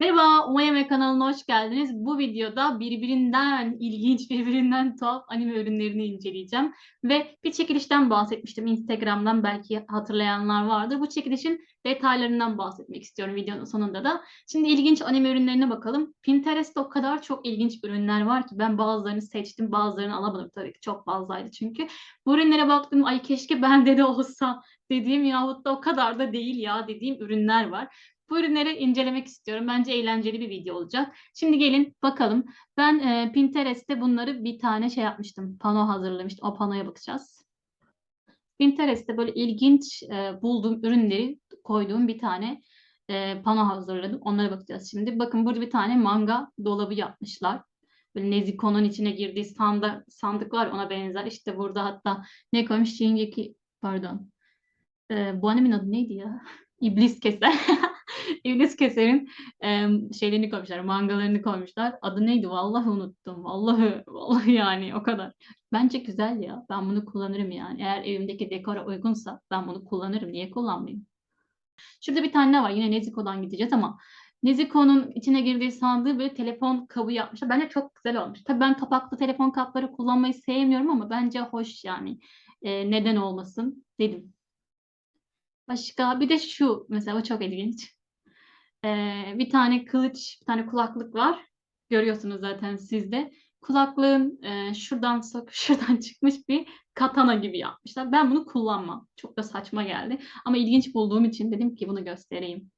Merhaba, Umayeme kanalına hoş geldiniz. Bu videoda birbirinden ilginç, birbirinden tuhaf anime ürünlerini inceleyeceğim. Ve bir çekilişten bahsetmiştim Instagram'dan belki hatırlayanlar vardır. Bu çekilişin detaylarından bahsetmek istiyorum videonun sonunda da. Şimdi ilginç anime ürünlerine bakalım. Pinterest'te o kadar çok ilginç ürünler var ki ben bazılarını seçtim, bazılarını alamadım tabii ki çok fazlaydı çünkü. Bu ürünlere baktım ay keşke bende de olsa dediğim yahut da o kadar da değil ya dediğim ürünler var. Bu ürünleri incelemek istiyorum. Bence eğlenceli bir video olacak. Şimdi gelin bakalım. Ben e, Pinterest'te bunları bir tane şey yapmıştım. Pano hazırlamıştım. O panoya bakacağız. Pinterest'te böyle ilginç e, bulduğum ürünleri koyduğum bir tane e, pano hazırladım. Onlara bakacağız şimdi. Bakın burada bir tane manga dolabı yapmışlar. Böyle Nezuko'nun içine girdiği sandık, sandık var ona benzer. İşte burada hatta ne koymuş? Shingeki pardon. E, bu animenin adı neydi ya? İblis Keser. İblis Keser'in e, şeylerini koymuşlar, mangalarını koymuşlar. Adı neydi? Vallahi unuttum. Vallahi, vallahi yani o kadar. Bence güzel ya. Ben bunu kullanırım yani. Eğer evimdeki dekora uygunsa ben bunu kullanırım. Niye kullanmayayım? Şurada bir tane var. Yine Nezuko'dan gideceğiz ama Nezuko'nun içine girdiği sandığı böyle telefon kabı yapmışlar. Bence çok güzel olmuş. Tabii ben kapaklı telefon kapları kullanmayı sevmiyorum ama bence hoş yani. E, neden olmasın dedim. Başka bir de şu mesela çok ilginç. Ee, bir tane kılıç, bir tane kulaklık var. Görüyorsunuz zaten sizde. Kulaklığın e, şuradan şuradan çıkmış bir katana gibi yapmışlar. Ben bunu kullanmam. Çok da saçma geldi. Ama ilginç bulduğum için dedim ki bunu göstereyim.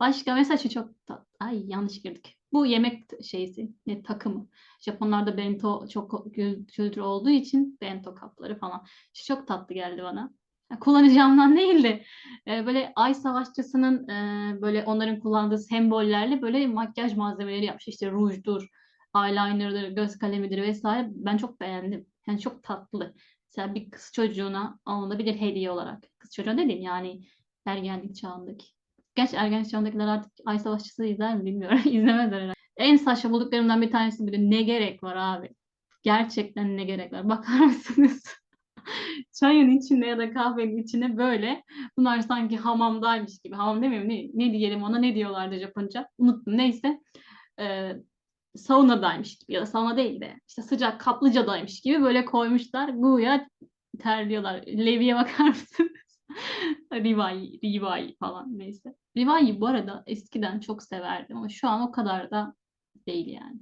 Başka mesela şu çok ay yanlış girdik. Bu yemek şeysi, ne takımı. Japonlarda bento çok kültürü olduğu için bento kapları falan. Şu çok tatlı geldi bana kullanacağımdan değil de e, böyle ay savaşçısının e, böyle onların kullandığı sembollerle böyle makyaj malzemeleri yapmış. İşte rujdur, eyeliner'dır, göz kalemidir vesaire. Ben çok beğendim. Yani çok tatlı. Mesela bir kız çocuğuna alınabilir hediye olarak. Kız çocuğuna dedim yani ergenlik çağındaki. Gerçi ergenlik çağındakiler artık ay savaşçısı izler mi bilmiyorum. İzlemezler herhalde. En saçma bulduklarımdan bir tanesi bir de ne gerek var abi? Gerçekten ne gerek var? Bakar mısınız? Çayın içinde ya da kahvenin içine böyle bunlar sanki hamamdaymış gibi. Hamam demeyeyim ne, ne diyelim ona ne diyorlardı Japonca? Unuttum neyse. Ee, saunadaymış gibi ya da sauna değil de işte sıcak kaplıcadaymış gibi böyle koymuşlar. Güya terliyorlar. Levi'ye bakar mısınız? Rivai, Rivai falan neyse. Rivai bu arada eskiden çok severdim ama şu an o kadar da değil yani.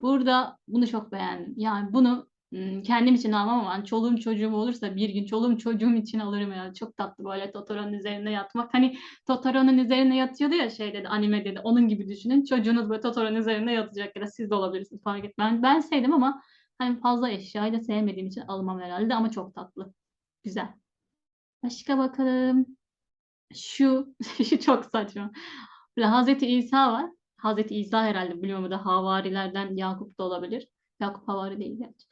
Burada bunu çok beğendim. Yani bunu kendim için almam ama hani çoluğum çocuğum olursa bir gün çoluğum çocuğum için alırım yani. Çok tatlı böyle Totoro'nun üzerine yatmak. Hani Totoro'nun üzerine yatıyordu ya şey dedi anime dedi. Onun gibi düşünün. Çocuğunuz böyle Totoro'nun üzerine yatacak ya da siz de olabilirsiniz fark et. Ben, sevdim ama hani fazla eşyayı da sevmediğim için almam herhalde ama çok tatlı. Güzel. Başka bakalım. Şu, şu çok saçma. Böyle Hazreti İsa var. Hazreti İsa herhalde biliyorum da havarilerden Yakup da olabilir. Yakup havari değil gerçi.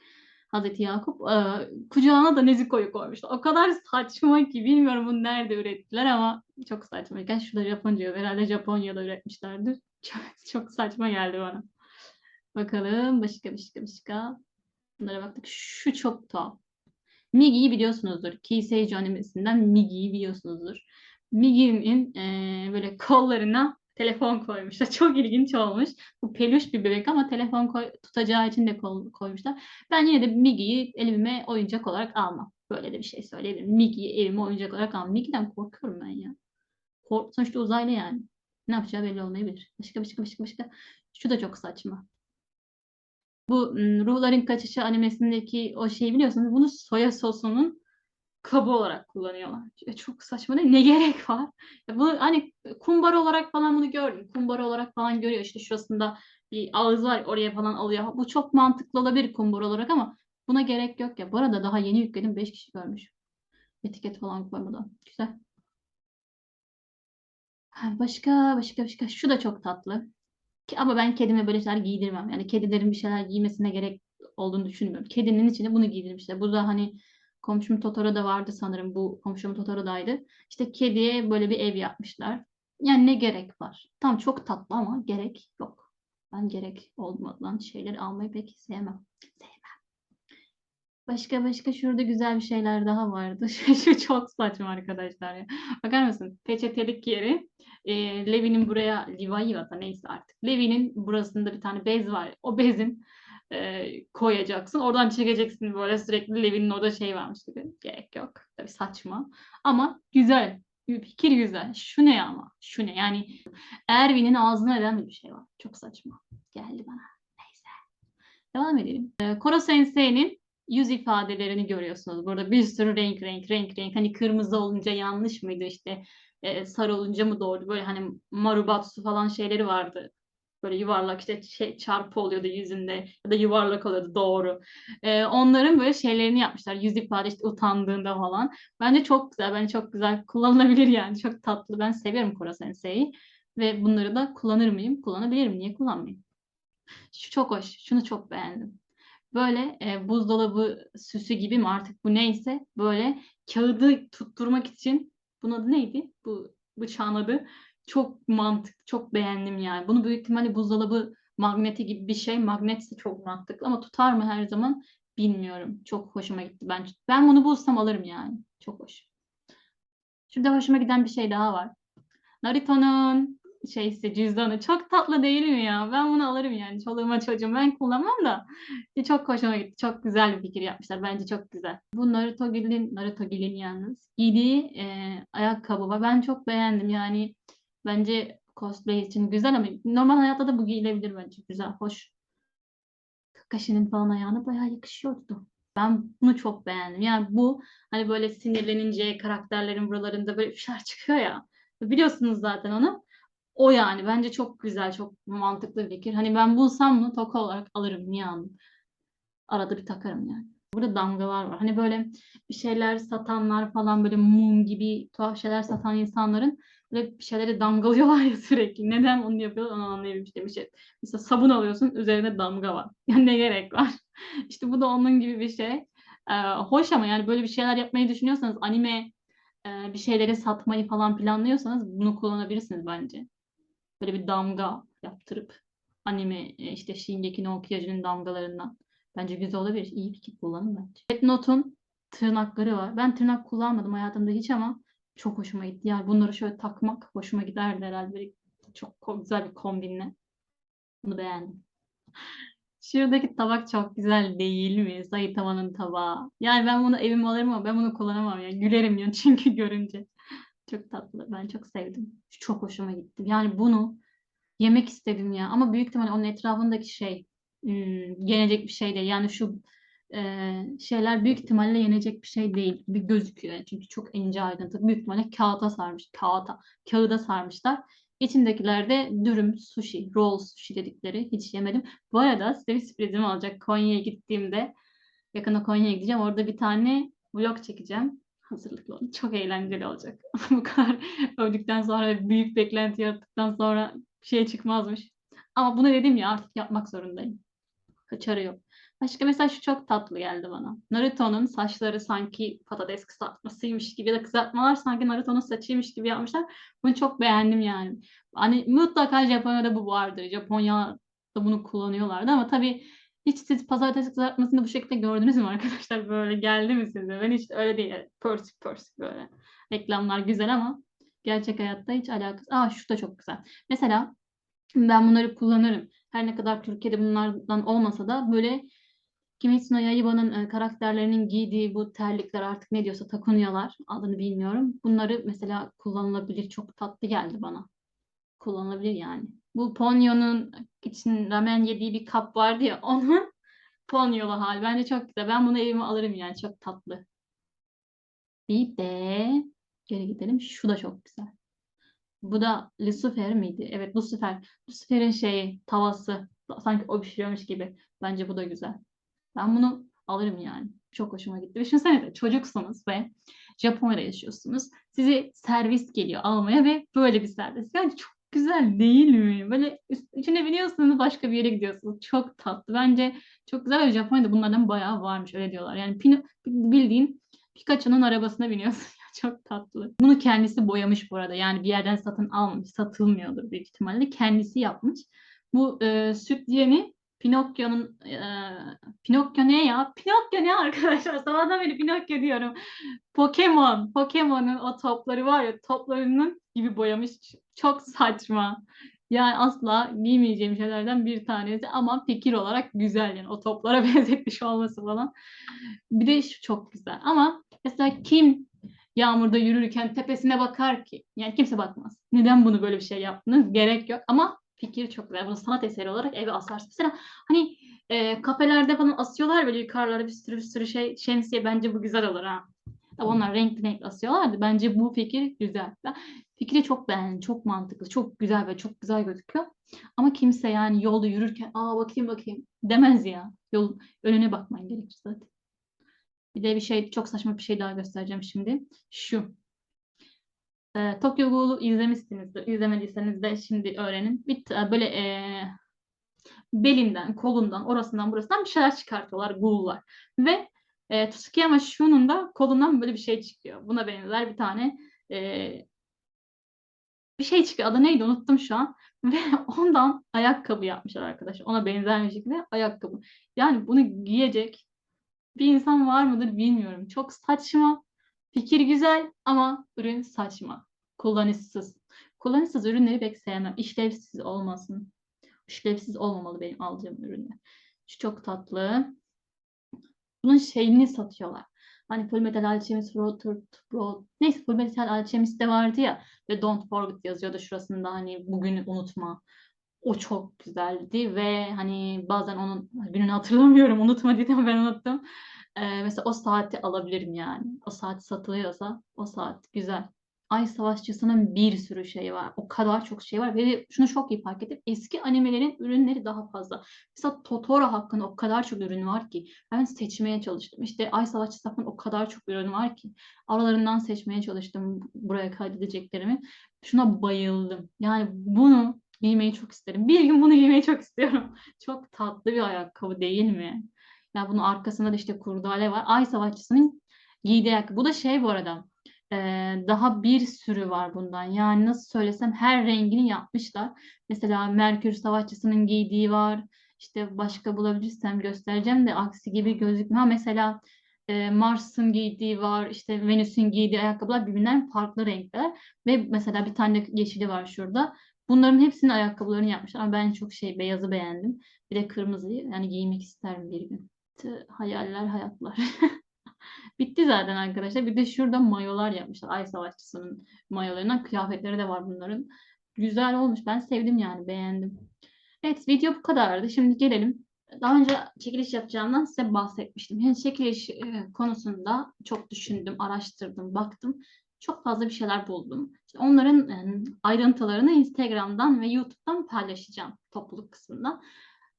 Hazreti Yakup e, kucağına da Nezuko'yu koymuşlar. O kadar saçma ki bilmiyorum bunu nerede ürettiler ama çok saçma. Gerçi şurada Japonca herhalde Japonya'da üretmişlerdir. Çok, çok saçma geldi bana. Bakalım başka başka başka. Bunlara baktık. Şu çok tuhaf. Migi'yi biliyorsunuzdur. Kiseijo animesinden Migi'yi biliyorsunuzdur. Migi'nin e, böyle kollarına telefon koymuşlar. Çok ilginç olmuş. Bu peluş bir bebek ama telefon koy, tutacağı için de koymuşlar. Ben yine de Migi'yi elime oyuncak olarak almam. Böyle de bir şey söyleyebilirim. Migi'yi evime oyuncak olarak almam. Migi'den korkuyorum ben ya. Kork sonuçta uzaylı yani. Ne yapacağı belli olmayabilir. Başka başka başka başka. Şu da çok saçma. Bu Ruhların Kaçışı animesindeki o şeyi biliyorsunuz. Bunu soya sosunun kabı olarak kullanıyorlar. Çok saçma değil Ne gerek var? Ya bunu hani kumbara olarak falan bunu gördüm. Kumbara olarak falan görüyor. İşte şurasında bir ağız var oraya falan alıyor. Bu çok mantıklı olabilir kumbara olarak ama buna gerek yok ya. Bu arada daha yeni yükledim. 5 kişi görmüş. Etiket falan koymadan. Güzel. Başka başka başka. Şu da çok tatlı. Ama ben kedime böyle şeyler giydirmem. Yani kedilerin bir şeyler giymesine gerek olduğunu düşünmüyorum. Kedinin içine bunu giydirmişler. Burada hani Komşum Totoro'da vardı sanırım. Bu komşum Totoro'daydı. İşte kediye böyle bir ev yapmışlar. Yani ne gerek var? Tam çok tatlı ama gerek yok. Ben gerek olmadan şeyleri almayı pek sevmem. Sevmem. Başka başka şurada güzel bir şeyler daha vardı. Şu, çok saçma arkadaşlar ya. Bakar mısın? Peçetelik yeri. E, Levi'nin buraya Levi ya da neyse artık. Levi'nin burasında bir tane bez var. O bezin e, koyacaksın. Oradan çekeceksin böyle sürekli Levi'nin orada şey varmış gibi. Gerek yok. Tabii saçma. Ama güzel. Fikir güzel. Şu ne ama? Şu ne? Yani Erwin'in ağzına eden bir şey var. Çok saçma. Geldi bana. Neyse. Devam edelim. E, Koro Sensei'nin yüz ifadelerini görüyorsunuz. Burada bir sürü renk renk renk renk. Hani kırmızı olunca yanlış mıydı işte e, sarı olunca mı doğru? Böyle hani marubatsu falan şeyleri vardı. Böyle yuvarlak işte şey, çarpı oluyordu yüzünde ya da yuvarlak oluyordu doğru. E, onların böyle şeylerini yapmışlar. Yüz ifade işte utandığında falan. Bence çok güzel. Bence çok güzel. Kullanılabilir yani. Çok tatlı. Ben seviyorum Koro Sensei'yi. Ve bunları da kullanır mıyım? Kullanabilirim. Niye kullanmayayım? Şu çok hoş. Şunu çok beğendim böyle e, buzdolabı süsü gibi mi artık bu neyse böyle kağıdı tutturmak için bunun adı neydi? Bu bıçağın adı. Çok mantık, çok beğendim yani. Bunu büyük ihtimalle buzdolabı magneti gibi bir şey. Magnetse çok mantıklı ama tutar mı her zaman bilmiyorum. Çok hoşuma gitti. Ben ben bunu bulsam alırım yani. Çok hoş. Şurada hoşuma giden bir şey daha var. Naruto'nun şeysi cüzdanı çok tatlı değil mi ya? Ben bunu alırım yani çoluğuma çocuğum ben kullanmam da çok hoşuma gitti. Çok güzel bir fikir yapmışlar. Bence çok güzel. Bu Naruto Gil'in Naruto Gil'in yalnız giydiği e, ayakkabı var. Ben çok beğendim. Yani bence cosplay için güzel ama normal hayatta da bu giyilebilir bence. Güzel, hoş. Kakashi'nin falan ayağına bayağı yakışıyordu. Ben bunu çok beğendim. Yani bu hani böyle sinirlenince karakterlerin buralarında böyle bir şeyler çıkıyor ya. Biliyorsunuz zaten onu. O yani bence çok güzel, çok mantıklı bir fikir. Hani ben bulsam bunu toka olarak alırım. Niye almayayım? Arada bir takarım yani. Burada damgalar var. Hani böyle bir şeyler satanlar falan böyle mum gibi tuhaf şeyler satan insanların böyle bir şeyleri damgalıyorlar ya sürekli. Neden onu yapıyorlar onu anlayabilmiş demiş. Mesela sabun alıyorsun üzerine damga var. Yani ne gerek var? İşte bu da onun gibi bir şey. Ee, hoş ama yani böyle bir şeyler yapmayı düşünüyorsanız anime e, bir şeyleri satmayı falan planlıyorsanız bunu kullanabilirsiniz bence böyle bir damga yaptırıp anime işte Shingeki no Kyojin'in damgalarından. Bence güzel olabilir. İyi fikir kullanın bence. Death Note'un tırnakları var. Ben tırnak kullanmadım hayatımda hiç ama çok hoşuma gitti. Yani bunları şöyle takmak hoşuma giderdi herhalde. Çok güzel bir kombinle. Bunu beğendim. Şuradaki tabak çok güzel değil mi? Saitama'nın tabağı. Yani ben bunu evime alırım ama ben bunu kullanamam ya. Gülerim ya çünkü görünce. Çok tatlı. Ben çok sevdim. Çok hoşuma gitti. Yani bunu yemek istedim ya. Ama büyük ihtimalle onun etrafındaki şey ım, yenecek bir şey değil. Yani şu e, şeyler büyük ihtimalle yenecek bir şey değil. Bir gözüküyor. Yani çünkü çok ince ayrıntı. Büyük ihtimalle kağıta sarmış. Kağıta, kağıda sarmışlar. İçindekiler de dürüm, sushi, roll sushi dedikleri. Hiç yemedim. Bu arada size bir sürprizim olacak. Konya'ya gittiğimde yakında Konya'ya gideceğim. Orada bir tane vlog çekeceğim hazırlıklı olun. Çok eğlenceli olacak. Bu kadar övdükten sonra büyük beklenti yarattıktan sonra şey çıkmazmış. Ama bunu dedim ya artık yapmak zorundayım. Kaçarı yok. Başka mesela şu çok tatlı geldi bana. Naruto'nun saçları sanki patates kızartmasıymış gibi ya da kızartmalar sanki Naruto'nun saçıymış gibi yapmışlar. Bunu çok beğendim yani. Hani mutlaka Japonya'da bu vardır. Japonya'da bunu kullanıyorlardı ama tabii hiç siz pazartesi kızartmasını bu şekilde gördünüz mü arkadaşlar? Böyle geldi mi size? Ben hiç öyle değil. Pörsük pörsük böyle. Reklamlar güzel ama gerçek hayatta hiç alakası. Aa şu da çok güzel. Mesela ben bunları kullanırım. Her ne kadar Türkiye'de bunlardan olmasa da böyle Kimetsu no Yaiba'nın e, karakterlerinin giydiği bu terlikler artık ne diyorsa takunyalar adını bilmiyorum. Bunları mesela kullanılabilir. Çok tatlı geldi bana. Kullanılabilir yani. Bu Ponyo'nun için ramen yediği bir kap vardı ya onun Ponyolu hali. Bence çok güzel. Ben bunu evime alırım yani. Çok tatlı. Bir de geri gidelim. Şu da çok güzel. Bu da Lucifer miydi? Evet Lucifer. Lucifer'in şeyi tavası. Sanki o pişiriyormuş gibi. Bence bu da güzel. Ben bunu alırım yani. Çok hoşuma gitti. Düşünsene de çocuksunuz ve Japonya'da yaşıyorsunuz. Sizi servis geliyor almaya ve böyle bir servis. Yani çok güzel değil mi? Böyle içine biniyorsunuz başka bir yere gidiyorsunuz. Çok tatlı. Bence çok güzel ve Japonya'da bunlardan bayağı varmış öyle diyorlar. Yani Pino, bildiğin Pikachu'nun arabasına biniyorsun. çok tatlı. Bunu kendisi boyamış bu arada. Yani bir yerden satın almamış. Satılmıyordur büyük ihtimalle. Kendisi yapmış. Bu e, süt diyeni Pinokyo'nun eee, Pinokyo ne ya? Pinokyo ne arkadaşlar? Sabahtan beri Pinokyo diyorum. Pokemon. Pokemon'un o topları var ya toplarının gibi boyamış. Çok saçma. Yani asla giymeyeceğim şeylerden bir tanesi ama fikir olarak güzel yani o toplara benzetmiş olması falan. Bir de şu çok güzel ama mesela kim yağmurda yürürken tepesine bakar ki? Yani kimse bakmaz. Neden bunu böyle bir şey yaptınız? Gerek yok ama fikir çok güzel. Bunu sanat eseri olarak eve asarsın. Mesela hani e, kafelerde falan asıyorlar böyle yukarılara bir sürü bir sürü şey şemsiye bence bu güzel olur ha. Tabii onlar renkli renkli asıyorlardı. Bence bu fikir güzel. Ben fikri çok beğendim. Çok mantıklı. Çok güzel ve çok güzel gözüküyor. Ama kimse yani yolda yürürken aa bakayım bakayım demez ya. Yol önüne bakman gerekir zaten. Bir de bir şey çok saçma bir şey daha göstereceğim şimdi. Şu. Ee, Tokyo Ghoul'u izlemişsinizdir. İzlemediyseniz de şimdi öğrenin. Bir böyle ee, belinden, kolundan, orasından burasından bir şeyler çıkartıyorlar ghoul'lar. Ve e, Tsukiyama Shun'un da kolundan böyle bir şey çıkıyor. Buna benzer bir tane e, bir şey çıkıyor. Adı neydi unuttum şu an. Ve ondan ayakkabı yapmışlar arkadaşlar. Ona benzer bir şekilde ayakkabı. Yani bunu giyecek bir insan var mıdır bilmiyorum. Çok saçma. Fikir güzel ama ürün saçma. Kullanışsız. Kullanışsız ürünleri pek sevmem. İşlevsiz olmasın. İşlevsiz olmamalı benim aldığım ürünler. Şu çok tatlı. Bunun şeyini satıyorlar. Hani Full Metal Alchemist Brotherhood, Bro... Neyse Full Metal Alchemist'te vardı ya ve Don't Forget yazıyordu şurasında hani bugünü unutma. O çok güzeldi ve hani bazen onun gününü hatırlamıyorum unutma dedim ben unuttum. Ee, mesela o saati alabilirim yani. O saat satılıyorsa o saat güzel. Ay Savaşçısı'nın bir sürü şey var. O kadar çok şey var. Ve şunu çok iyi fark ettim. Eski animelerin ürünleri daha fazla. Mesela Totoro hakkında o kadar çok ürün var ki. Ben seçmeye çalıştım. İşte Ay Savaşçısı hakkında o kadar çok ürün var ki. Aralarından seçmeye çalıştım buraya kaydedeceklerimi. Şuna bayıldım. Yani bunu giymeyi çok isterim. Bir gün bunu giymeyi çok istiyorum. Çok tatlı bir ayakkabı değil mi? Ya bunun arkasında da işte kurdale var. Ay Savaşçısı'nın giydiği ayakkabı. Bu da şey bu arada ee, daha bir sürü var bundan. Yani nasıl söylesem her rengini yapmışlar. Mesela Merkür Savaşçısı'nın giydiği var. İşte başka bulabilirsem göstereceğim de aksi gibi gözükmüyor. Mesela e, Mars'ın giydiği var. İşte Venüs'ün giydiği ayakkabılar birbirinden farklı renkler. Ve mesela bir tane yeşili var şurada. Bunların hepsinin ayakkabılarını yapmışlar. Ama ben çok şey beyazı beğendim. Bir de kırmızıyı yani giymek isterim bir gün. Tı, hayaller hayatlar. Bitti zaten arkadaşlar. Bir de şurada mayolar yapmışlar. Ay Savaşçısı'nın mayolarından kıyafetleri de var bunların. Güzel olmuş. Ben sevdim yani. Beğendim. Evet video bu kadardı. Şimdi gelelim. Daha önce çekiliş yapacağımdan size bahsetmiştim. Yani çekiliş e, konusunda çok düşündüm, araştırdım, baktım. Çok fazla bir şeyler buldum. İşte onların e, ayrıntılarını Instagram'dan ve YouTube'dan paylaşacağım topluluk kısmında.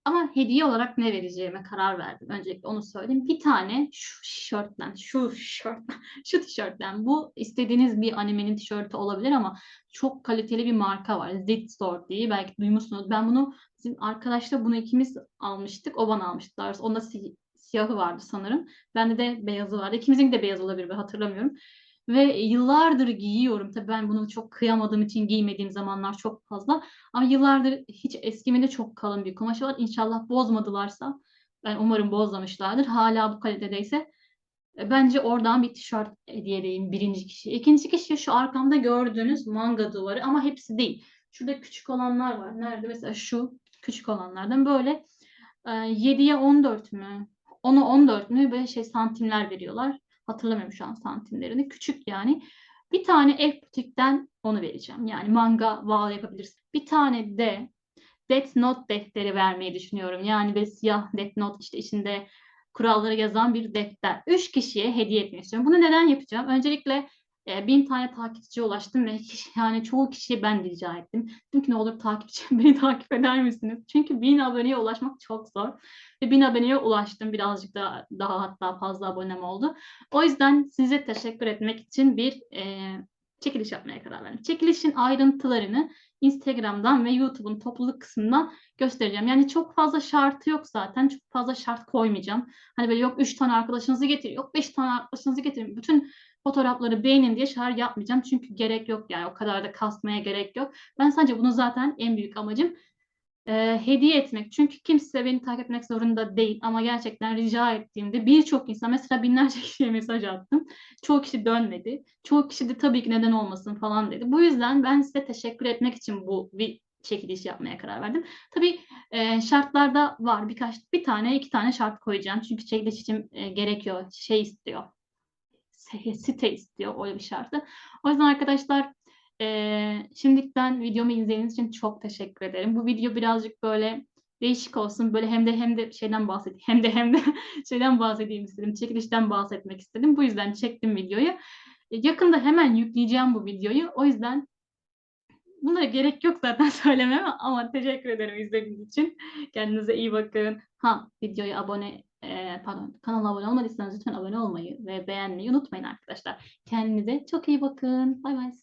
Ama hediye olarak ne vereceğime karar verdim. Öncelikle onu söyleyeyim. Bir tane şu tişörtten, şu tişörtten, şu tişörtten. Bu istediğiniz bir animenin tişörtü olabilir ama çok kaliteli bir marka var. Zit Store diye belki duymuşsunuz. Ben bunu bizim arkadaşla bunu ikimiz almıştık. O bana almıştı. Onda si siyahı vardı sanırım. Bende de beyazı vardı. İkimizin de beyaz olabilir hatırlamıyorum. Ve yıllardır giyiyorum. Tabii ben bunu çok kıyamadığım için giymediğim zamanlar çok fazla. Ama yıllardır hiç eskimedi çok kalın bir kumaşı var. İnşallah bozmadılarsa. Ben umarım bozmamışlardır. Hala bu kalitedeyse. e, Bence oradan bir tişört hediye birinci kişi. İkinci kişi şu arkamda gördüğünüz manga duvarı ama hepsi değil. Şurada küçük olanlar var. Nerede? Mesela şu küçük olanlardan böyle e, 7'ye 14 mü? 10'a 14 mü? Böyle şey santimler veriyorlar. Hatırlamıyorum şu an santimlerini. Küçük yani. Bir tane Elf Butik'ten onu vereceğim. Yani manga wall yapabilirsin. Bir tane de Death Note defteri vermeyi düşünüyorum. Yani böyle siyah Death Note işte içinde kuralları yazan bir defter. Üç kişiye hediye etmek istiyorum. Bunu neden yapacağım? Öncelikle e, bin tane takipçiye ulaştım ve kişi, yani çoğu kişiye ben rica ettim. Dedim ki ne olur takipçi beni takip eder misiniz? Çünkü bin aboneye ulaşmak çok zor. Ve bin aboneye ulaştım. Birazcık da daha hatta fazla abonem oldu. O yüzden size teşekkür etmek için bir e, çekiliş yapmaya karar verdim. Çekilişin ayrıntılarını Instagram'dan ve YouTube'un topluluk kısmından göstereceğim. Yani çok fazla şartı yok zaten. Çok fazla şart koymayacağım. Hani böyle yok 3 tane arkadaşınızı getirin, yok 5 tane arkadaşınızı getirin. Bütün fotoğrafları beğenin diye şart yapmayacağım. Çünkü gerek yok yani o kadar da kasmaya gerek yok. Ben sadece bunu zaten en büyük amacım Eee, hediye etmek. Çünkü kimse beni takip etmek zorunda değil ama gerçekten rica ettiğimde birçok insan mesela binlerce kişiye mesaj attım. Çoğu kişi dönmedi. Çoğu kişi de tabii ki neden olmasın falan dedi. Bu yüzden ben size teşekkür etmek için bu bir çekiliş yapmaya karar verdim. Tabii eee, şartlar da var. Birkaç bir tane, 2 tane şart koyacağım. Çünkü çekiliş için, eee, gerekiyor. Şey istiyor. Se site istiyor öyle bir şartı. O yüzden arkadaşlar, eee, şimdiden videomu izlediğiniz için çok teşekkür ederim. Bu video birazcık böyle değişik olsun. Böyle hem de hem de şeyden bahsedeyim hem de hem de şeyden bahsedeyim istedim. Çekilişten bahsetmek istedim. Bu yüzden çektim videoyu. Eee, yakında hemen yükleyeceğim bu videoyu. O yüzden bunlara gerek yok zaten söylememe ama teşekkür ederim izlediğiniz için. Kendinize iyi bakın. Ha, videoya abone, eee, pardon, kanala abone olmadıysanız lütfen abone olmayı ve beğenmeyi unutmayın arkadaşlar. Kendinize çok iyi bakın. Baybay.